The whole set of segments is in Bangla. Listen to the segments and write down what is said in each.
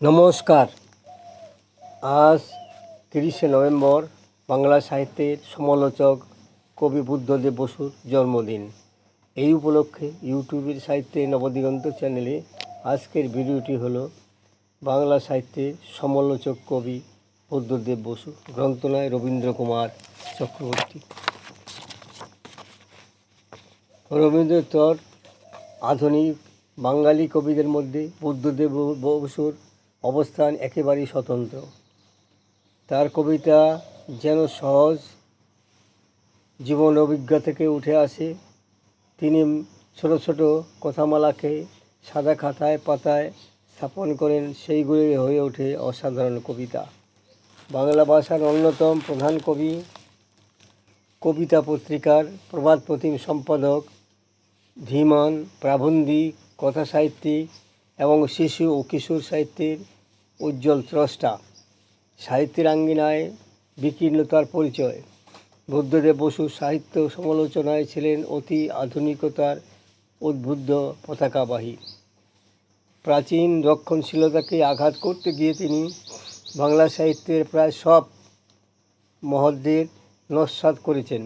নমস্কার। আজ তিরিশে নভেম্বর, বাংলা সাহিত্যের সমালোচক কবি বুদ্ধদেব বসুর জন্মদিন। এই উপলক্ষে ইউটিউবের সাহিত্যে নবদিগন্ত চ্যানেলে আজকের ভিডিওটি হল বাংলা সাহিত্যের সমালোচক কবি বুদ্ধদেব বসু গ্রন্থনায় রবীন্দ্র কুমার চক্রবর্তী। রবীন্দ্রতর আধুনিক বাঙালি কবিদের মধ্যে বুদ্ধদেব বসুর অবস্থান একেবারেই স্বতন্ত্র। তার কবিতা যেন সহজ, জীবন অভিজ্ঞতা থেকে উঠে আসে। তিনি ছোট ছোট কথামালাকে সাদা খাতায়, পাতায় স্থাপন করেন। সেইগুলি হয়ে ওঠে অসাধারণ কবিতা। বাংলা ভাষার অন্যতম প্রধান কবি, কবিতা পত্রিকার প্রবাদ প্রতিম সম্পাদক, ধীমান, প্রাবন্ধিক কথা সাহিত্যিক এবং শিশু ও কিশোর সাহিত্যের উজ্জ্বল স্রষ্টা। সাহিত্যের আঙ্গিনায় বিকীর্ণতার পরিচয়। বুদ্ধদেব বসু সাহিত্য সমালোচনায় ছিলেন অতি আধুনিকতার উদ্বুদ্ধ পতাকাবাহী। প্রাচীন রক্ষণশীলতাকে আঘাত করতে গিয়ে তিনি বাংলা সাহিত্যের প্রায় সব মহদ্দের নস্বাত করেছেন।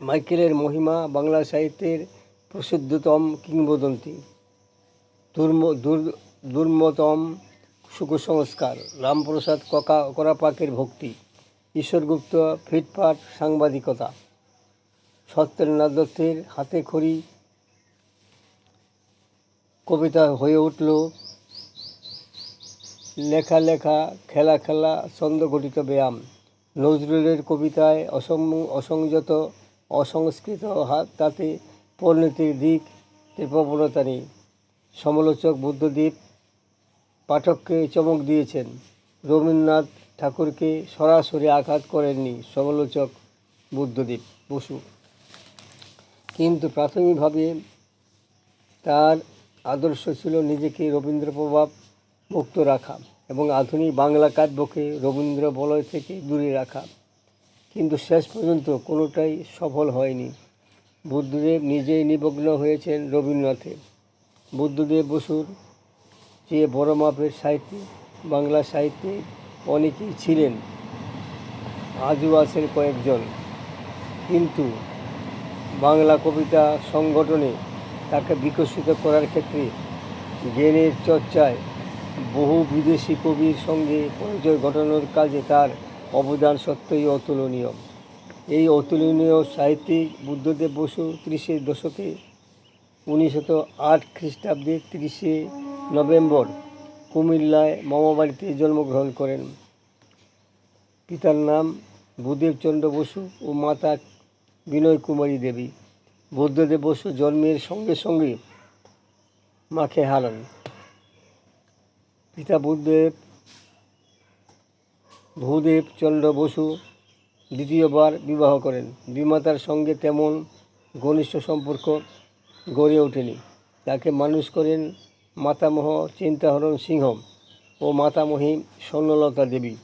মাইকেলের মহিমা বাংলা সাহিত্যের প্রসিদ্ধতম কিংবদন্তি। দুর্মতম সুকুসংস্কার রামপ্রসাদ ককা করাপাকের ভক্তি। ঈশ্বরগুপ্ত ফিটফাট সাংবাদিকতা। সত্যেন্দ্রনাথ দত্তের হাতে খড়ি কবিতা হয়ে উঠল। লেখা লেখা, খেলা খেলা ছন্দঘটিত ব্যায়াম। নজরুলের কবিতায় অসং অসংযত, অসংস্কৃত হাত তাতে পরিণতির দিক প্রবণতা নেই। সমালোচক বুদ্ধদেব পাঠককে চমক দিয়েছেন। রবীন্দ্রনাথ ঠাকুরকে সরাসরি আঘাত করেননি সমালোচক বুদ্ধদেব বসু। কিন্তু প্রাথমিকভাবে তার আদর্শ ছিল নিজেকে রবীন্দ্র প্রভাব মুক্ত রাখা এবং আধুনিক বাংলা কাব্যকে রবীন্দ্র বলয় থেকে দূরে রাখা। কিন্তু শেষ পর্যন্ত কোনোটাই সফল হয়নি। বুদ্ধদেব নিজেই নিমগ্ন হয়েছেন রবীন্দ্রনাথে। বুদ্ধদেব বসুর যে বড় মাপের সাহিত্যিক, বাংলা সাহিত্যে অনেকেই ছিলেন, আজও আছেন কয়েকজন। কিন্তু বাংলা কবিতা সংগঠনে তাকে বিকশিত করার ক্ষেত্রে জ্ঞানের চর্চায় বহু বিদেশি কবির সঙ্গে পরিচয় ঘটানোর কাজে তার অবদান সত্যই অতুলনীয়। এই অতুলনীয় সাহিত্যিক বুদ্ধদেব বসু ত্রিশের দশকে উনিশশত আট খ্রিস্টাব্দে তিরিশে নভেম্বর কুমিল্লায় মামাবাড়িতে জন্মগ্রহণ করেন। পিতার নাম ভূদেবচন্দ্র বসু ও মাতা বিনয় কুমারী দেবী। বুদ্ধদেব বসু জন্মের সঙ্গে সঙ্গে মাকে হারান। পিতা বুদ্ধদেব ভূদেব চন্দ্র বসু দ্বিতীয়বার বিবাহ করেন। বিমাতার সঙ্গে তেমন ঘনিষ্ঠ সম্পর্ক গড়ে ওঠেনি। তাকে মানুষ করেন মাতামহ চিন্তাহরণ সিংহ ও মাতামহী স্বর্ণলতা দেবী।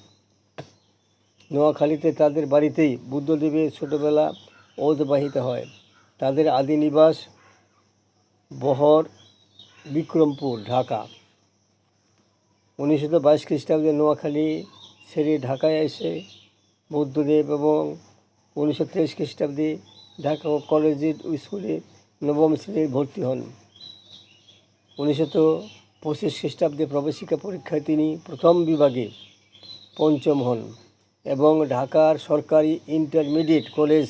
নোয়াখালীতে তাদের বাড়িতেই বুদ্ধদেবের ছোটবেলা অতিবাহিত হয়। তাদের আদি নিবাস বহর বিক্রমপুর, ঢাকা। উনিশশো বাইশ খ্রিস্টাব্দে নোয়াখালী ছেড়ে ঢাকায় এসে বুদ্ধদেব এবং উনিশশো তেইশ খ্রিস্টাব্দে ঢাকা কলেজের স্কুলে নবম শ্রেণির ভর্তি হন। উনিশশো পঁচিশ খ্রিস্টাব্দে প্রবেশিকা পরীক্ষায় তিনি প্রথম বিভাগে পঞ্চম হন এবং ঢাকার সরকারি ইন্টারমিডিয়েট কলেজ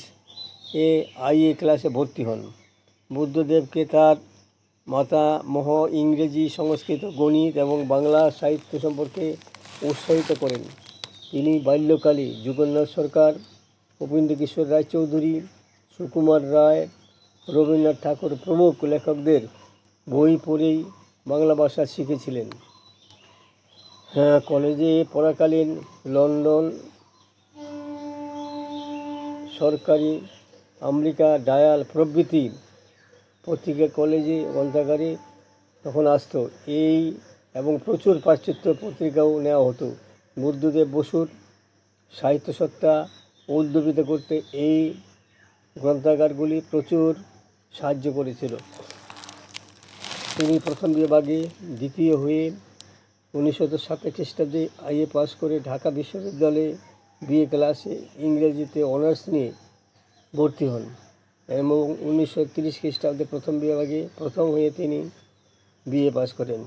এ আইএ ক্লাসে ভর্তি হন। বুদ্ধদেবকে তার মাতা মহ ইংরেজি সংস্কৃত, গণিত এবং বাংলা সাহিত্য সম্পর্কে উৎসাহিত করেন। তিনি বাল্যকালে যুগলনাথ সরকার উপেন্দ্র কিশোর রায়চৌধুরী, সুকুমার রায় রবীন্দ্রনাথ ঠাকুর প্রমুখ লেখকদের বই পড়েই বাংলা ভাষা শিখেছিলেন। হ্যাঁ কলেজে পড়াকালীন লন্ডন, সরকারি আমেরিকা ডায়াল প্রভৃতি পত্রিকা কলেজে গ্রন্থাগারে তখন আসতো। এই এবং প্রচুর পাশ্চাত্য পত্রিকাও নেওয়া হতো। বুদ্ধদেব বসুর সাহিত্যসত্তা উদ্যোগিত করতে এই গ্রন্থাগারগুলি প্রচুর সাহায্য করেছিল। তিনি প্রথম বিভাগে দ্বিতীয় হয়ে উনিশশো সাতাশ খ্রিস্টাব্দে আইএ পাস করে ঢাকা বিশ্ববিদ্যালয়ে বিএ ক্লাসে ইংরেজিতে অনার্স নিয়ে ভর্তি হন এবং উনিশশো তিরিশ খ্রিস্টাব্দে প্রথম বিভাগে প্রথম হয়ে তিনি বিএ পাস করেন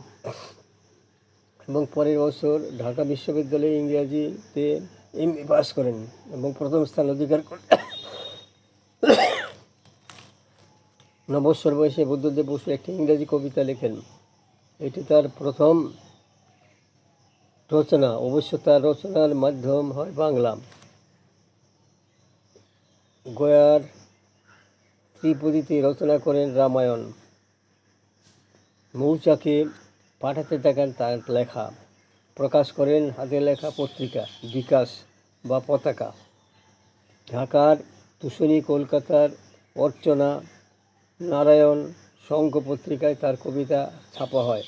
এবং পরের বছর ঢাকা বিশ্ববিদ্যালয়ে ইংরেজিতে এম এ পাস করেন এবং প্রথম স্থান অধিকার করেন। নবৎসর বয়সে বুদ্ধদেব বসু একটি ইংরেজি কবিতা লেখেন। এটি তার প্রথম রচনা। অবশ্য তার রচনার মাধ্যম হয় বাংলা। গয়ার ত্রিপুরীতে রচনা করেন রামায়ণ। মৌচাকে পাঠাতে থাকেন তার লেখা। প্রকাশ করেন হাতে লেখা পত্রিকা, বিকাশ বা পতাকা। ঢাকার তুষনী কলকাতার অর্চনা নারায়ণ শঙ্খ পত্রিকায় তার কবিতা ছাপা হয়।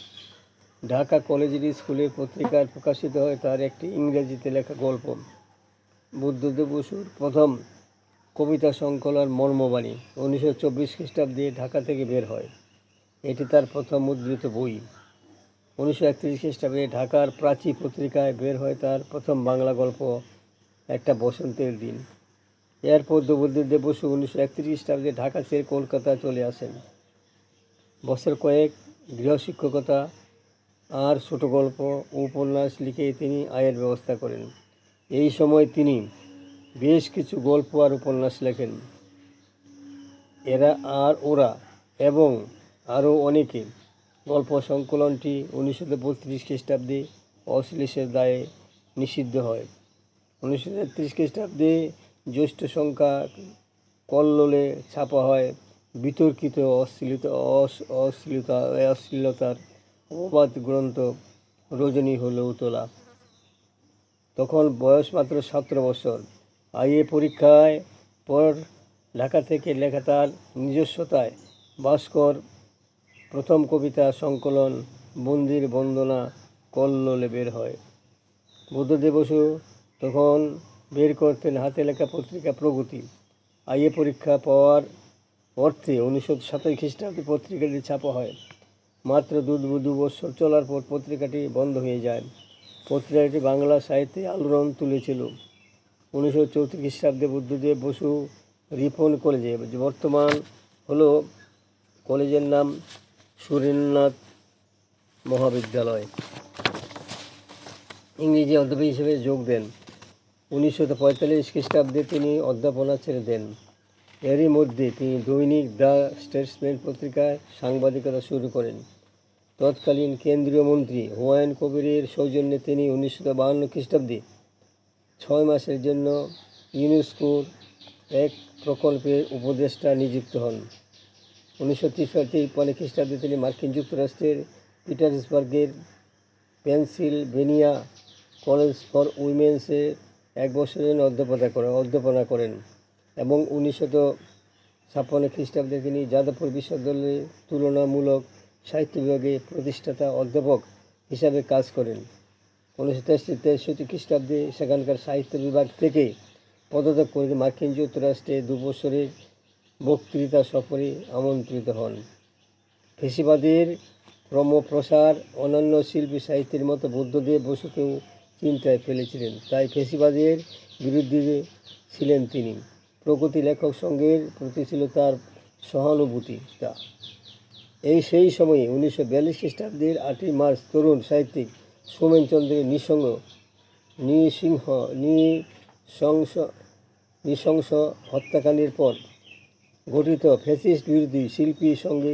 ঢাকা কলেজের স্কুলের পত্রিকায় প্রকাশিত হয় তার একটি ইংরেজিতে লেখা গল্প। বুদ্ধদেব বসুর প্রথম কবিতা সংকলন মর্মবাণী উনিশশো চব্বিশ খ্রিস্টাব্দে ঢাকা থেকে বের হয়। এটি তার প্রথম মুদ্রিত বই। উনিশশো একত্রিশ খ্রিস্টাব্দে ঢাকার প্রাচী পত্রিকায় বের হয় তার প্রথম বাংলা গল্প, একটা বসন্তের দিন। এরপর বুদ্ধদেব বসু উনিশশো একত্রিশ খ্রিস্টাব্দে ঢাকা ছেড়ে কলকাতা চলে আসেন। বছর কয়েক গৃহশিক্ষকতা আর ছোট গল্প উপন্যাস লিখে তিনি আয়ের ব্যবস্থা করেন। এই সময় তিনি বেশ কিছু গল্প আর উপন্যাস লেখেন। এরা আর ওরা এবং আরও অনেকে গল্প সংকলনটি উনিশশো বত্রিশ খ্রিস্টাব্দে অশ্লীলের দায়ে নিষিদ্ধ হয়। উনিশশো তেত্রিশ খ্রিস্টাব্দে জ্যৈষ্ঠ সংখ্যা কল্লোলে ছাপা হয়, বিতর্কিত অশ্লীলতা অশ্লীলতা, অশ্লীলতার অবাধ গ্রন্থ রজনী হলেও তোলা তখন বয়স মাত্র সতেরো বছর। আইএ পরীক্ষায় পর ঢাকা থেকে লেখা তার নিজস্বতায় ভাস্কর, প্রথম কবিতা সংকলন বন্দির বন্দনা কল্লোলে বের হয়। বুদ্ধদেব বসু তখন বের করতেন হাতে লেখা পত্রিকা প্রগতি। আইএ পরীক্ষা পাওয়ার অর্থে উনিশশো সাতাশ খ্রিস্টাব্দে পত্রিকাটি ছাপা হয়। মাত্র দু দু বছর চলার পর পত্রিকাটি বন্ধ হয়ে যায়। পত্রিকাটি বাংলা সাহিত্যে আলোড়ন তুলেছিল। উনিশশো চৌত্রিশ খ্রিস্টাব্দে বুদ্ধদেব বসু রিপন কলেজে বর্তমান হলো কলেজের নাম সুরেন্দ্রনাথ মহাবিদ্যালয়। ইংরেজি অধ্যাপক হিসেবে যোগ দেন। উনিশশো পঁয়তাল্লিশ খ্রিস্টাব্দে তিনি অধ্যাপনা ছেড়ে দেন। এরই মধ্যে তিনি দৈনিক দ্য স্টেটসম্যান পত্রিকায় সাংবাদিকতা শুরু করেন। তৎকালীন কেন্দ্রীয় মন্ত্রী হুমায়ুন কবিরের সৌজন্যে তিনি উনিশশো বাহান্ন খ্রিস্টাব্দে ছয় মাসের জন্য ইউনেস্কোর এক প্রকল্পের উপদেষ্টা নিযুক্ত হন। উনিশশো তিপ্পান্ন খ্রিস্টাব্দে তিনি মার্কিন যুক্তরাষ্ট্রের পিটার্সবার্গের পেনসিলভেনিয়া কলেজ ফর উইমেন্সে এক বছরের জন্য অধ্যাপনা করেন অধ্যাপনা করেন। এবং উনিশশত ছাপ্পান্ন খ্রিস্টাব্দে তিনি যাদবপুর বিশ্ববিদ্যালয়ে তুলনামূলক সাহিত্য বিভাগে প্রতিষ্ঠাতা অধ্যাপক হিসাবে কাজ করেন। উনিশশো তেষট্টি তেষট্টি খ্রিস্টাব্দে সেখানকার সাহিত্য বিভাগ থেকে পদত্যাগ করে মার্কিন যুক্তরাষ্ট্রে দু বছরের বক্তৃতা সফরে আমন্ত্রিত হন। ফেসিবাদের ক্রমপ্রসার অন্যান্য শিল্পী সাহিত্যের মতো বুদ্ধদেব বসুকেও চিন্তায় ফেলেছিলেন। তাই ফেসিবাদের বিরুদ্ধে ছিলেন তিনি প্রগতি লেখক সঙ্গের প্রতি ছিল তার সহানুভূতিটা। এই সেই সময়ে উনিশশো বিয়াল্লিশ খ্রিস্টাব্দের আটই মার্চ তরুণ সাহিত্যিক সোমেনচন্দ্রের নিঃসঙ্গ, নৃসিংহ নৃশংস নৃশংস হত্যাকাণ্ডের পর গঠিত ফ্যাসিস্ট বিরোধী শিল্পীর সঙ্গে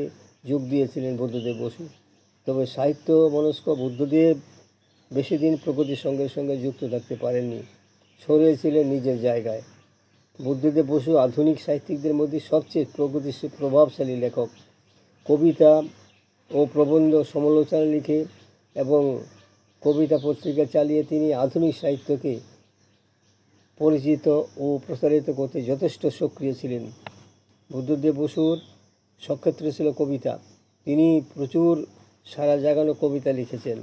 যোগ দিয়েছিলেন বুদ্ধদেব বসু। তবে সাহিত্য মনস্ক বুদ্ধদেব বেশি দিন প্রগতির সঙ্গে সঙ্গে যুক্ত থাকতে পারেননি। সরিয়েছিলেন নিজের জায়গায়। বুদ্ধদেব বসু আধুনিক সাহিত্যিকদের মধ্যে সবচেয়ে প্রগতিশীল, প্রভাবশালী লেখক। কবিতা ও প্রবন্ধ সমালোচনা লিখে এবং কবিতা পত্রিকা চালিয়ে তিনি আধুনিক সাহিত্যকে পরিচিত ও প্রসারিত করতে যথেষ্ট সক্রিয় ছিলেন। বুদ্ধদেব বসুর সক্ষেত্র ছিল কবিতা। তিনি প্রচুর সারা জাগানো কবিতা লিখেছেন।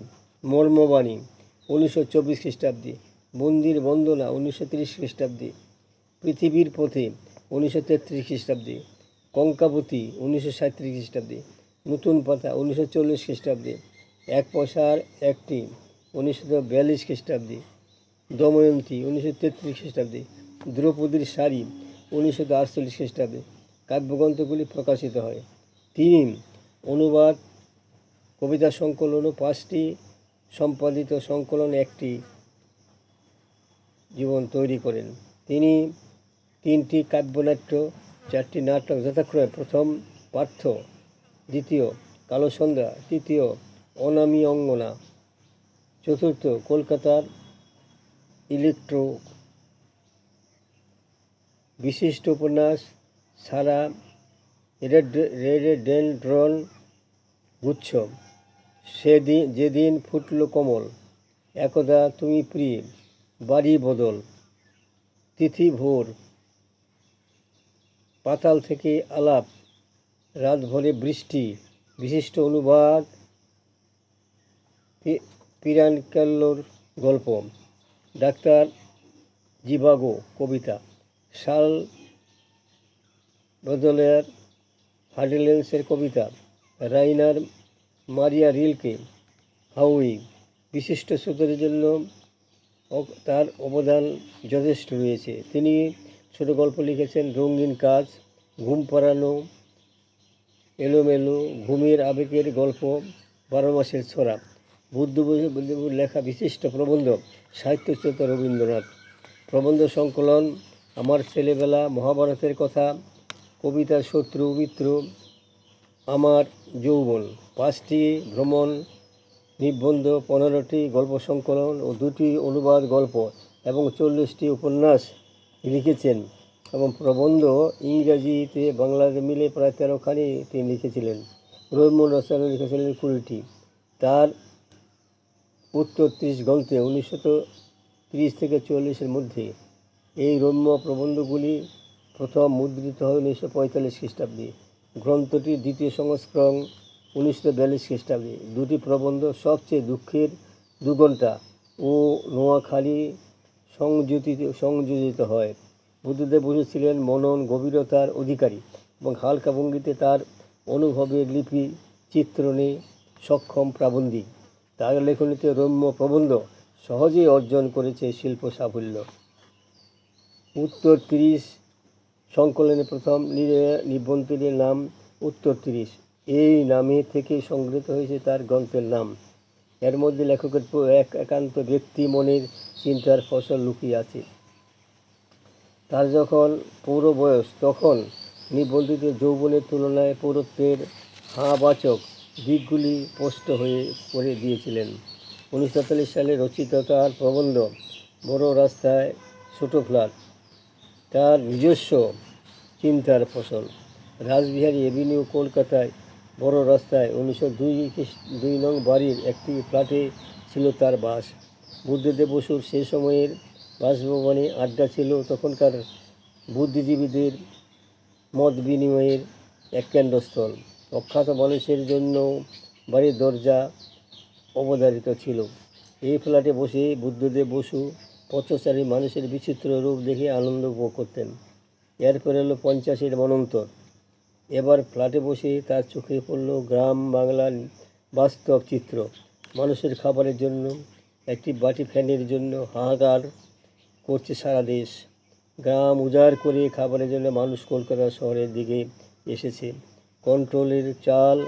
মর্মবাণী উনিশশো চব্বিশ খ্রিস্টাব্দে, মন্দির বন্দনা উনিশশো তিরিশ খ্রিস্টাব্দে, পৃথিবীর পথে উনিশশো তেত্রিশ খ্রিস্টাব্দে, কঙ্কাবতী উনিশশো সাঁত্রিশ খ্রিস্টাব্দে, নতুন পাতা উনিশশো চল্লিশ খ্রিস্টাব্দে, এক পয়সার একটি উনিশশো বিয়াল্লিশ খ্রিস্টাব্দে, দময়ন্তী উনিশশো তেত্রিশ খ্রিস্টাব্দে, দ্রৌপদীর শাড়ি উনিশশো আটচল্লিশ খ্রিস্টাব্দে, কাব্যগ্রন্থগুলি প্রকাশিত হয়। তিনি অনুবাদ কবিতা সংকলন ও পাঁচটি সম্পাদিত সংকলন একটি জীবন তৈরি করেন। তিনি তিনটি কাব্যনাট্য, চারটি নাটক যথাক্রমে প্রথম, পার্থ, দ্বিতীয় কালো সন্ধ্যা তৃতীয়, অনামী অঙ্গনা, চতুর্থ, কলকাতার ইলেকট্রো বিশিষ্ট উপন্যাস, সারা রেডেডেন্ড্রন গুচ্ছ। সেদিন, যেদিন ফুটল কমল, একদা তুমি প্রিয়, বাড়ি বদল, তিথি ভোর, পাতাল থেকে আলাপ রাত ভরে বৃষ্টি, বিশিষ্ট অনুবাদ পিরানকাল্লোর গল্প, ডাক্তার জিবাগো কবিতা, শাল বদলের হার্ডেলেন্সের কবিতা, রাইনার মারিয়া রিলকে হাউই বিশিষ্ট শ্রোতাদের জন্য তার অবদান যথেষ্ট রয়েছে। তিনি ছোট গল্প লিখেছেন, রঙিন কাজ, ঘুম পাড়ানো, এলোমেলো, ঘুমের আবেগের গল্প, বারো মাসের ছড়া বুদ্ধবাবুর লেখা বিশিষ্ট প্রবন্ধ সাহিত্যচেতা রবীন্দ্রনাথ। প্রবন্ধ সংকলন, আমার ছেলেবেলা মহাভারতের কথা কবিতা শত্রু, মিত্র আমার যৌবন। পাঁচটি ভ্রমণ, নিবন্ধ, পনেরোটি গল্প সংকলন ও দুটি অনুবাদ গল্প এবং চল্লিশটি উপন্যাস লিখেছেন এবং প্রবন্ধ ইংরাজিতে বাংলাতে মিলে প্রায় তেরোখানি তিনি লিখেছিলেন। রবীন্দ্র রচনা লিখেছিলেন কুড়িটি। তার উত্তর ত্রিশ গ্রন্থে উনিশশো তিরিশ থেকে চল্লিশের মধ্যে এই রম্য প্রবন্ধগুলি প্রথম মুদ্রিত হয় উনিশশো পঁয়তাল্লিশ খ্রিস্টাব্দে। গ্রন্থটির দ্বিতীয় সংস্করণ উনিশশো বিয়াল্লিশ খ্রিস্টাব্দে। দুটি প্রবন্ধ সবচেয়ে দুঃখের দু ঘণ্টা ও নোয়াখালী সংযোজিত সংযোজিত হয়। বুদ্ধদেব বসু ছিলেন মনন গভীরতার অধিকারী এবং হালকা ভঙ্গিতে তার অনুভবের লিপি, চিত্রণে সক্ষম প্রাবন্ধিক। তার লেখনীতে রম্য প্রবন্ধ সহজেই অর্জন করেছে শিল্প সাফল্য উত্তর তিরিশ সংকলনে প্রথম নি- নিবন্ধটির নাম উত্তর তিরিশ। এই নামে থেকে সংগৃহীত হয়েছে তার গ্রন্থের নাম। এর মধ্যে লেখকের এক একান্ত ব্যক্তি মনের চিন্তার ফসল লুকিয়ে আছে। তার যখন পৌর বয়স, তখন নিবন্ধিত যৌবনের তুলনায় পৌরত্বের হাবাচক দিকগুলি স্পষ্ট হয়ে করে দিয়েছিলেন উনিশশো সাতচল্লিশ সালে রচিত তার প্রবন্ধ বড় রাস্তায় ছোটো ফ্ল্যাট। তার নিজস্ব চিন্তার ফসল। রাসবিহারী এভিনিউ, কলকাতায়, বড় রাস্তায়, উনিশশো দুই দুই নং বাড়ির একটি ফ্ল্যাটে ছিল তার বাস। বুদ্ধদেব বসুর সে সময়ের বাসভবনে আড্ডা ছিল তখনকার বুদ্ধিজীবীদের মত বিনিময়ের এক কেন্দ্রস্থল। অখ্যাত মানুষের জন্য বাড়ির দরজা অবধারিত ছিল। এই ফ্ল্যাটে বসে বুদ্ধদেব বসু পথচারী মানুষের বিচিত্র রূপ দেখে আনন্দ উপভোগ করতেন। এরপর এলো পঞ্চাশের মনন্তর এবার ফ্ল্যাটে বসে তার চোখে পড়ল গ্রাম বাংলার বাস্তব চিত্র। মানুষের খাবারের জন্য, একটি বাটি ফ্যানের জন্য হাহাকার করছে সারা দেশ। গ্রাম উজাড় করে খাবারের জন্য মানুষ কলকাতা শহরের দিকে এসেছে। কন্ট্রোলের চাল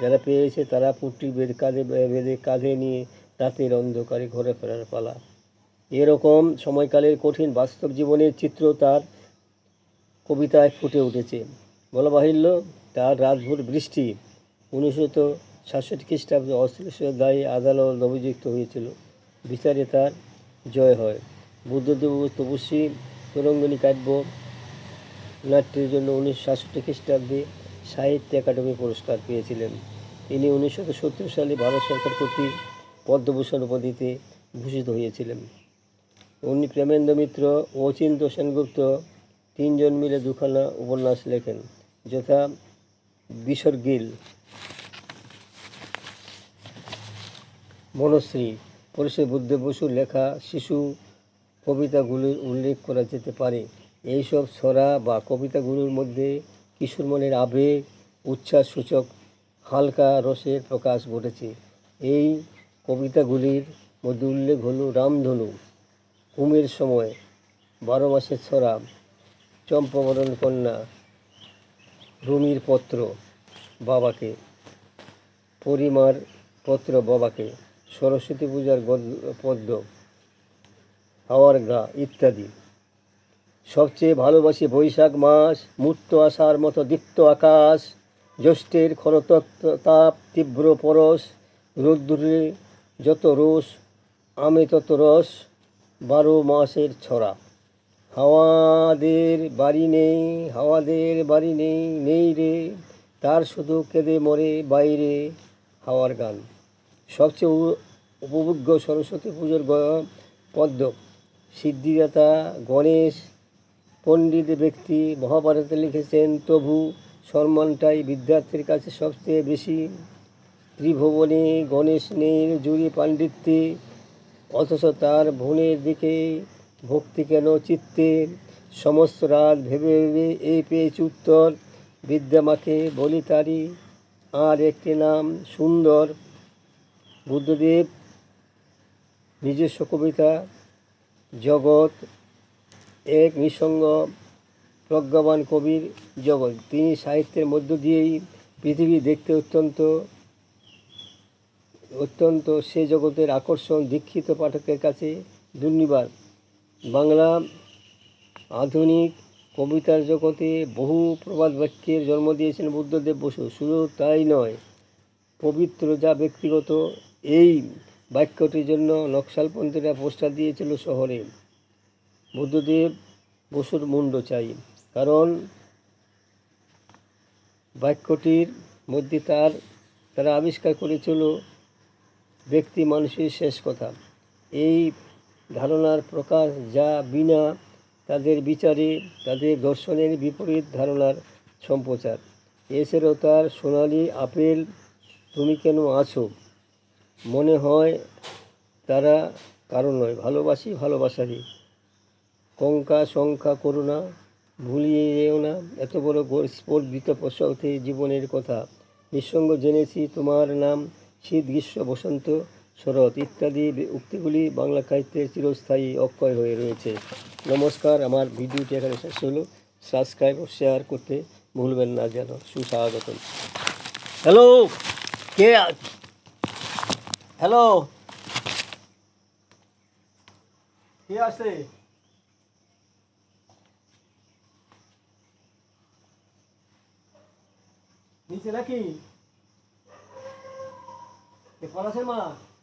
যারা পেয়েছে তারা পুট্টি বের কাঁধে, বেঁধে কাঁধে নিয়ে রাতের অন্ধকারে ঘরে ফেরার পালা। এরকম সময়কালের কঠিন বাস্তব জীবনের চিত্র তার কবিতায় ফুটে উঠেছে। বলা বাহিল্য, তার রাতভর বৃষ্টি উনিশশো সাতষট্টি খ্রিস্টাব্দে অশ্লীল দায়ে আদালত অভিযুক্ত হয়েছিল। বিচারে তার জয় হয়। বুদ্ধদেব তপস্বী তরঙ্গিনী কাব্য নাট্যের জন্য উনিশশো সাতষট্টি খ্রিস্টাব্দে সাহিত্য একাডেমি পুরস্কার পেয়েছিলেন। তিনি উনিশশো সত্তর সালে ভারত সরকার কর্তৃক পদ্মভূষণ উপাধিতে ভূষিত হয়েছিলেন। উনি প্রেমেন্দ্র মিত্র ও অচিন্ত সেনগুপ্ত তিনজন মিলে দুখানা উপন্যাস লেখেন, যথা বিসর্গিল বনশ্রী পরিষদ বুদ্ধ বসুর লেখা শিশু কবিতাগুলির উল্লেখ করা যেতে পারে। এইসব ছড়া বা কবিতাগুলোর মধ্যে কিশোর মনের আবেগ, উচ্ছ্বাস সূচক, হালকা রসের প্রকাশ ঘটেছে। এই কবিতাগুলির মধ্যে উল্লেখ হলো রামধনু কুমের সময় বারো মাসের ছড়া, চম্পাবরণ কন্যা, রুমির পত্র বাবাকে, পরিমার পত্র বাবাকে, সরস্বতী পূজার পদ্ম, হাওয়ার গা ইত্যাদি। সবচেয়ে ভালোবাসি বৈশাখ মাস মূর্ত আসার মতো দীপ্ত আকাশ, জ্যৈষ্ঠের খরতত্ত্ব তাপ, তীব্র পরশ রোদ্দুরে যত রোষ, আমে তত রস বারো মাসের ছড়া। হাওয়াদের বাড়ি নেই, হাওয়াদের বাড়ি নেই নেই রে। তার শুধু কেঁদে মরে বাইরে হাওয়ার গান। সবচেয়ে উপভোগ্য সরস্বতী পুজোর পদ্ম। সিদ্ধিদাতা গণেশ, পণ্ডিত ব্যক্তি মহাভারতে লিখেছেন, তবু সম্মানটাই বিদ্যার্থীর কাছে সবচেয়ে বেশি। ত্রিভুবনে গণেশ নেই, জুড়ি পাণ্ডিত্যে অথচ তার বোনের দিকে ভক্তি কেন চিত্তে সমস্ত রাত ভেবে ভেবে এই পেয়েছি উত্তর। বিদ্যামাকে বলি তারি, আর একটি নাম সুন্দর। বুদ্ধদেব, নিজস্ব কবিতা, জগৎ, এক নিঃসঙ্গ, প্রজ্ঞাবান কবির জগৎ। তিনি সাহিত্যের মধ্য দিয়েই পৃথিবী দেখতে অত্যন্ত অত্যন্ত সে জগতের আকর্ষণ দীক্ষিত পাঠকের কাছে দুর্নিবার। বাংলা আধুনিক কবিতার জগতে বহু প্রবাদ বাক্যের জন্ম দিয়েছেন বুদ্ধদেব বসু। শুধু তাই নয়, পবিত্র যা ব্যক্তিগত, এই বাক্যটির জন্য নকশালপন্থীরা পোস্টার দিয়েছিল শহরে। বুদ্ধদেব বসুর মুন্ড চাই, কারণ বাক্যটির মধ্যে তার, তারা আবিষ্কার করেছিল ব্যক্তি মানুষের শেষ কথা। এই ধারণার প্রকাশ যা বিনা তাদের বিচারে, তাদের দর্শনের বিপরীত ধারণার সম্প্রচার। এছাড়াও তার সোনালি আপেল, তুমি কেন আছো? মনে হয় তারা কারণ নয়, ভালোবাসি ভালোবাসারই। কঙ্কা সংখ্যা করুণা ভুলিয়ে যেও না। এত বড় গো- স্পর্ধিত প্রসক্তি জীবনের কথা। নিঃসঙ্গ জেনেছি তোমার নাম শীত গ্রীষ্ম বসন্ত, শরৎ ইত্যাদি উক্তিগুলি বাংলা সাহিত্যের চিরস্থায়ী অক্ষয় হয়ে রয়েছে। নমস্কার, আমার ভিডিওটি এখানে শেষ হলো। সাবস্ক্রাইব ও শেয়ার করতে ভুলবেন না যেন। সুস্বাগতম। হ্যালো, কে হ্যালো, কে আছে? নিচে নাকি? ¿Qué puedo hacer, más?